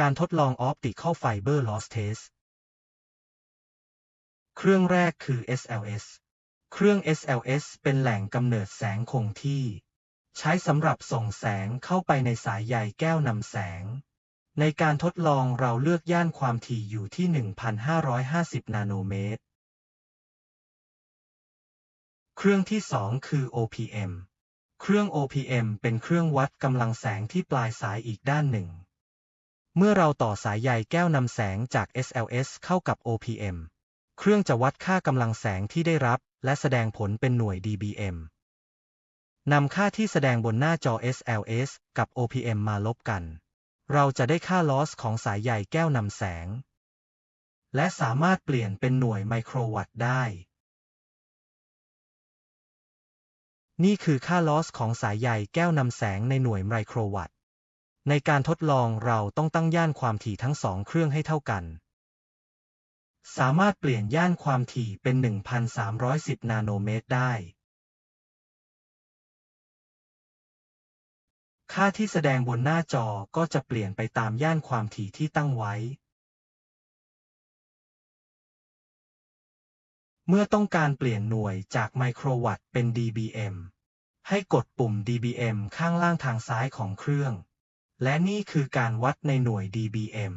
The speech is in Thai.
การทดลอง Optical Fiber Loss Test เครื่องแรกคือ SLS เครื่อง SLS เป็นแหล่งกำเนิดแสงคงที่ ใช้สำหรับส่งแสงเข้าไปในสายใยแก้วนำแสง ในการทดลองเราเลือกย่านความถี่อยู่ที่ 1,550 นาโนเมตร เครื่องที่ 2 คือ OPM เครื่อง OPM เป็นเครื่องวัดกำลังแสงที่ปลายสายอีกด้านหนึ่ง เมื่อเราต่อสายใยแก้วนำแสงจาก SLS เข้ากับ OPM เครื่องจะวัดค่ากำลังแสงที่ได้รับ และแสดงผลเป็นหน่วย dBm นำค่าที่แสดงบนหน้าจอ SLS กับ OPM มาลบกัน เราจะได้ค่า loss ของสายใยแก้วนำแสง และสามารถเปลี่ยนเป็นหน่วยไมโครวัตต์ได้ นี่คือค่า loss ของสายใยแก้วนำแสงในหน่วยไมโครวัตต์ ในการทดลองเราต้องตั้งย่านความถี่ทั้งสองเครื่องให้เท่ากัน สามารถเปลี่ยนย่านความถี่เป็น 1,310 นาโนเมตรได้ ค่าที่แสดงบนหน้าจอก็จะเปลี่ยนไปตามย่านความถี่ที่ตั้งไว้ เมื่อต้องการเปลี่ยนหน่วยจากไมโครวัตต์เป็น dBm ให้กดปุ่ม dBm ข้างล่างทางซ้ายของเครื่อง และนี่คือการวัดในหน่วย dBm